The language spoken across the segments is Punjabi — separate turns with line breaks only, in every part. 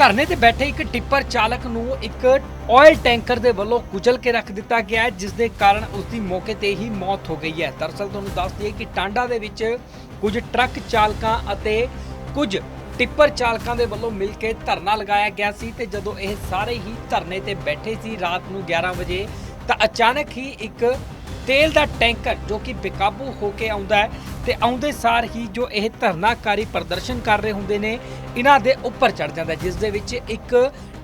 ਧਰਨੇ ਤੇ ਬੈਠੇ ਇੱਕ ਟਿੱਪਰ ਚਾਲਕ ਨੂੰ ਇੱਕ ਆਇਲ ਟੈਂਕਰ ਦੇ ਵੱਲੋਂ ਕੁਚਲ ਕੇ ਰੱਖ ਦਿੱਤਾ ਗਿਆ ਹੈ ਜਿਸ ਦੇ ਕਾਰਨ ਉਸ ਦੀ ਮੌਕੇ ਤੇ ਹੀ ਮੌਤ ਹੋ ਗਈ ਹੈ। ਦਰਅਸਲ ਤੁਹਾਨੂੰ ਦੱਸ ਦਈਏ ਕਿ ਟਾਂਡਾ ਦੇ ਵਿੱਚ ਕੁਝ ਟਰੱਕ ਚਾਲਕਾਂ ਅਤੇ ਕੁਝ ਟਿੱਪਰ ਚਾਲਕਾਂ ਦੇ ਵੱਲੋਂ ਮਿਲ ਕੇ ਧਰਨਾ ਲਗਾਇਆ ਗਿਆ ਸੀ ਤੇ ਜਦੋਂ ਇਹ ਸਾਰੇ ਹੀ ਧਰਨੇ ਤੇ ਬੈਠੇ ਸੀ ਰਾਤ ਨੂੰ 11 ਵਜੇ, ਤਾਂ ਅਚਾਨਕ ਹੀ ਇੱਕ ਤੇਲ ਦਾ ਟੈਂਕਰ ਜੋ ਕਿ ਬੇਕਾਬੂ ਹੋ ਕੇ ਆਉਂਦਾ ਹੈ ਤੇ ਆਉਂਦੇ ਸਾਰ ਹੀ ਜੋ ਇਹ ਧਰਨਾਕਾਰੀ ਪ੍ਰਦਰਸ਼ਨ ਕਰ ਰਹੇ ਹੁੰਦੇ ਨੇ, ਇਹਨਾਂ ਦੇ ਉੱਪਰ ਚੜ ਜਾਂਦਾ ਜਿਸ ਦੇ ਵਿੱਚ ਇੱਕ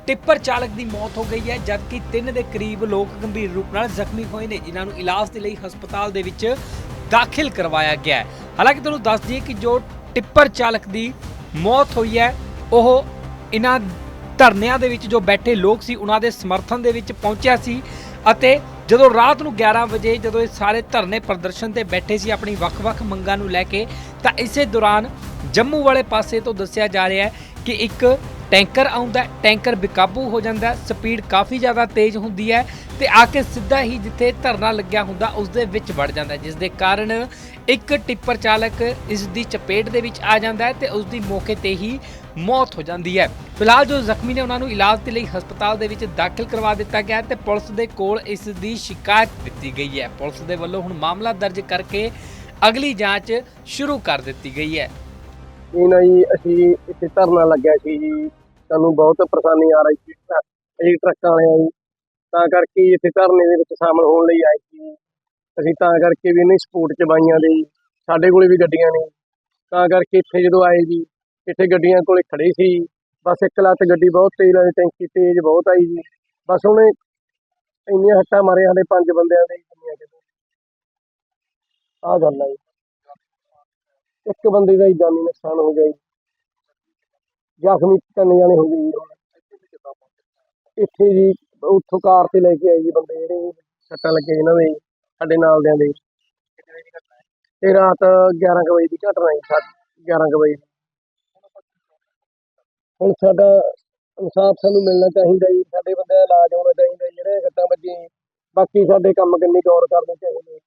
ਟਿੱਪਰ ਚਾਲਕ ਦੀ ਮੌਤ ਹੋ ਗਈ ਹੈ, ਜਦਕਿ ਤਿੰਨ ਦੇ ਕਰੀਬ ਲੋਕ ਗੰਭੀਰ ਰੂਪ ਨਾਲ ਜ਼ਖਮੀ ਹੋਏ ਨੇ, ਜਿਨ੍ਹਾਂ ਨੂੰ ਇਲਾਜ ਦੇ ਲਈ ਹਸਪਤਾਲ ਦੇ ਵਿੱਚ ਦਾਖਲ ਕਰਵਾਇਆ ਗਿਆ ਹੈ। ਹਾਲਾਂਕਿ ਤੁਹਾਨੂੰ ਦੱਸ ਦਈਏ ਕਿ ਜੋ ਟਿੱਪਰ ਚਾਲਕ ਦੀ ਮੌਤ ਹੋਈ ਹੈ, ਉਹ ਇਹਨਾਂ ਧਰਨਿਆਂ ਦੇ ਵਿੱਚ ਜੋ ਬੈਠੇ ਲੋਕ ਸੀ, ਉਹਨਾਂ ਦੇ ਸਮਰਥਨ ਦੇ ਵਿੱਚ ਪਹੁੰਚਿਆ ਸੀ ਅਤੇ ਜਦੋਂ ਰਾਤ ਨੂੰ 11 ਵਜੇ ਜਦੋਂ ਇਹ ਸਾਰੇ ਧਰਨੇ ਪ੍ਰਦਰਸ਼ਨ ਤੇ ਬੈਠੇ ਸੀ ਆਪਣੀ ਵੱਖ-ਵੱਖ ਮੰਗਾਂ ਨੂੰ ਲੈ ਕੇ, ਤਾਂ ਇਸੇ ਦੌਰਾਨ ਜੰਮੂ ਵਾਲੇ ਪਾਸੇ ਤੋਂ ਦੱਸਿਆ ਜਾ ਰਿਹਾ ਹੈ ਕਿ ਇੱਕ ਟੈਂਕਰ ਆਉਂਦਾ ਟੈਂਕਰ ਬੇਕਾਬੂ ਹੋ ਜਾਂਦਾ ਸਪੀਡ ਕਾਫੀ ਜ਼ਿਆਦਾ ਤੇਜ਼ ਹੁੰਦੀ ਹੈ ਤੇ ਆ ਕੇ ਸਿੱਧਾ ਹੀ ਜਿੱਥੇ ਧਰਨਾ ਲੱਗਿਆ ਹੁੰਦਾ, ਉਸ ਦੇ ਵਿੱਚ ਵੜ ਜਾਂਦਾ ਜਿਸ ਦੇ ਕਾਰਨ ਇੱਕ ਟਿੱਪਰ ਚਾਲਕ ਇਸ ਦੀ ਚਪੇਟ ਦੇ ਵਿੱਚ ਆ ਜਾਂਦਾ ਹੈ ਤੇ ਉਸ ਦੀ ਮੌਕੇ ਤੇ ਹੀ ਮੌਤ ਹੋ ਜਾਂਦੀ ਹੈ। ਫਿਲਹਾਲ ਜੋ ਜ਼ਖਮੀ ਨੇ, ਉਹਨਾਂ ਨੂੰ ਇਲਾਜ ਦੇ ਲਈ ਹਸਪਤਾਲ ਦੇ ਵਿੱਚ ਦਾਖਲ ਕਰਵਾ ਦਿੱਤਾ ਗਿਆ ਹੈ ਤੇ ਪੁਲਿਸ ਦੇ ਕੋਲ ਇਸ ਦੀ ਸ਼ਿਕਾਇਤ ਦਿੱਤੀ ਗਈ ਹੈ। ਪੁਲਿਸ ਦੇ ਵੱਲੋਂ ਹੁਣ ਮਾਮਲਾ ਦਰਜ ਕਰਕੇ ਅਗਲੀ ਜਾਂਚ ਸ਼ੁਰੂ ਕਰ ਦਿੱਤੀ ਗਈ ਹੈ।
ਇਹ ਨਾ ਜੀ ਅਸੀਂ ਇੱਥੇ ਧਰਨਾ ਲੱਗਿਆ ਸੀ ਜੀ। ਸਾਨੂੰ ਬਹੁਤ ਪਰੇਸ਼ਾਨੀ ਆ ਰਹੀ ਸੀ। ਇਹ ਟਰੱਕਾਂ ਵਾਲਿਆਂ ਦੀ ਤਾਂ ਕਰਕੇ ਇੱਥੇ ਧਰਨੇ ਦੇ ਵਿੱਚ ਸ਼ਾਮਲ ਹੋਣ ਲਈ ਆਏ ਸੀ। ਅਸੀਂ ਤਾਂ ਕਰਕੇ ਵੀ ਇਹਨਾਂ ਸਪੋਰਟ ਚ ਬਾਈਆਂ ਦੇ। ਸਾਡੇ ਕੋਲੇ ਵੀ ਗੱਡੀਆਂ ਨੇ। ਤਾਂ ਕਰਕੇ ਇੱਥੇ ਜਦੋਂ ਆਏ ਜੀ, ਇੱਥੇ ਗੱਡੀਆਂ ਕੋਲੇ ਖੜੇ ਸੀ। ਬਸ ਇੱਕ ਲੱਤ ਗੱਡੀ ਬਹੁਤ ਤੇਜ਼ ਆਈ ਟੈਂਕੀ ਤੇਜ਼ ਬਹੁਤ ਆਈ ਜੀ। ਬਸ ਉਹਨੇ ਇੰਨੀਆਂ ਹੱਟਾਂ ਮਾਰੀਆਂ ਸਾਡੇ ਪੰਜ ਬੰਦਿਆਂ ਦੇ। ਜੀ ਆ ਗੱਲ ਆ ਜੀ। ਇੱਕ ਬੰਦੇ ਦਾ ਹੀ ਜਾਨੀ ਨੁਕਸਾਨ ਹੋ ਗਿਆ ਜੀ। ਜ਼ਖਮੀ ਤਿੰਨ ਜਾਣੇ ਹੋ ਗਏ ਜੀ। ਇੱਥੇ ਜੀ ਉੱਥੋਂ ਕਾਰ ਤੇ ਲੈ ਕੇ ਆਏ ਜੀ ਬੰਦੇ ਜਿਹੜੇ ਸੱਟਾਂ ਲੱਗੇ ਇਹਨਾਂ ਦੇ ਸਾਡੇ ਨਾਲ ਦਿਆਂ ਦੇ। ਤੇ ਰਾਤ 11 ਕੁ ਵਜੇ ਦੀ ਘਟਨਾ ਜੀ ਸਾ- 11 ਕੁ ਵਜੇ। ਹੁਣ ਸਾਡਾ ਇਨਸਾਫ ਸਾਨੂੰ ਮਿਲਣਾ ਚਾਹੀਦਾ ਜੀ ਸਾਡੇ ਬੰਦੇ ਦਾ ਇਲਾਜ ਹੋਣਾ ਚਾਹੀਦਾ ਜੀ, ਜਿਹੜੇ ਸੱਟਾਂ ਵੱਜੀਆਂ ਜੀ। ਬਾਕੀ ਸਾਡੇ ਕੰਮ ਕੰਨੀ ਗੌਰ ਕਰਨੇ ਚਾਹੀਦੇ